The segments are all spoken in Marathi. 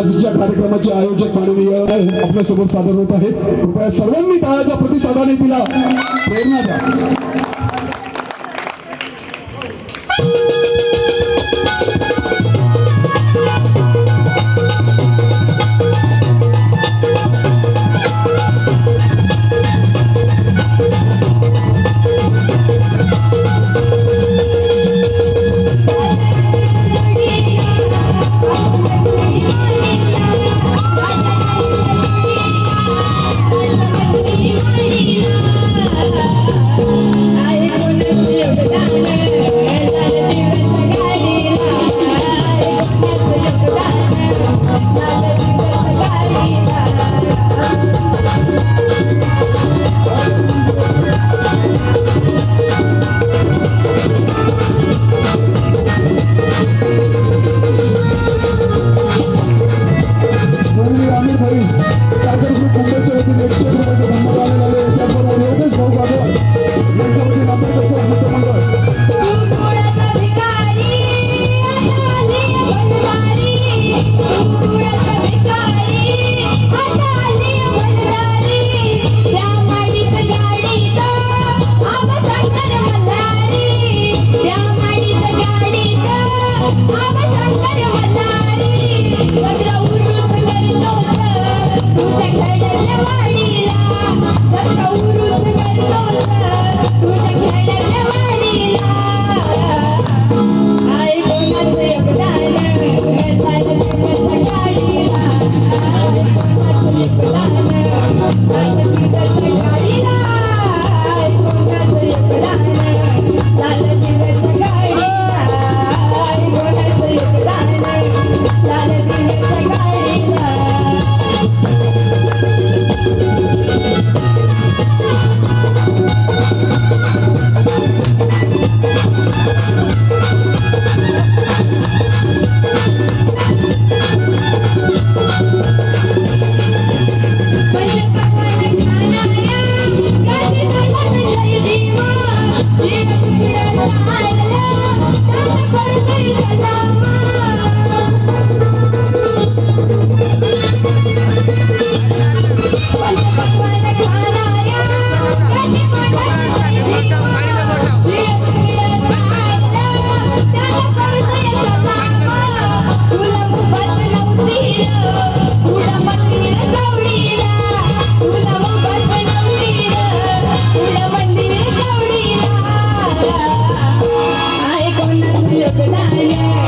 आजच्या कार्यक्रमाचे आयोजक माननीय आपल्यासोबत सादर होत आहेत. कृपया सर्वांनी टाळाच्या प्रतिसादाने तिला प्रेरणा द्या.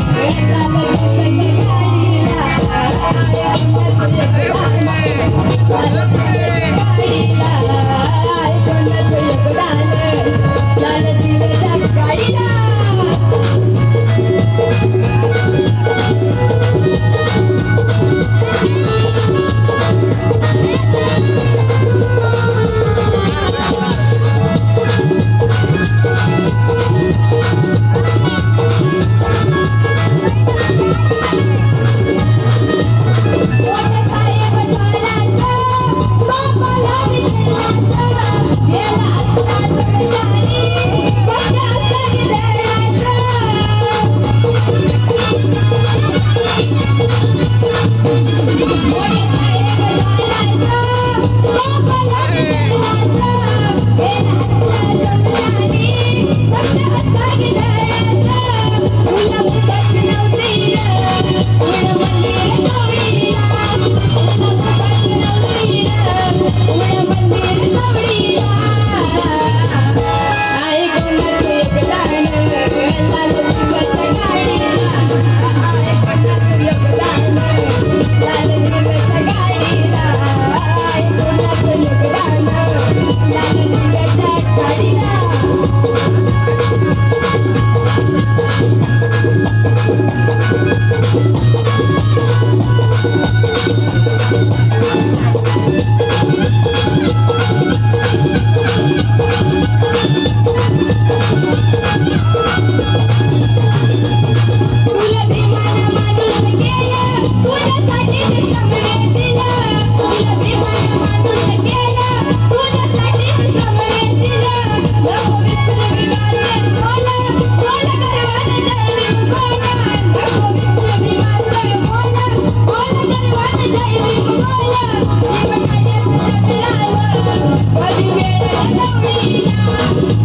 It's not the Oh,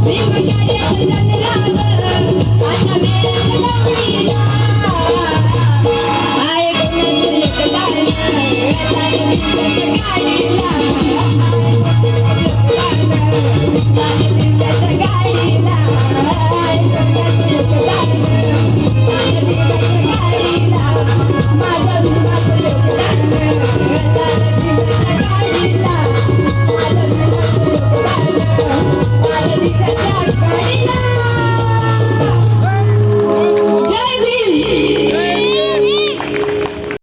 We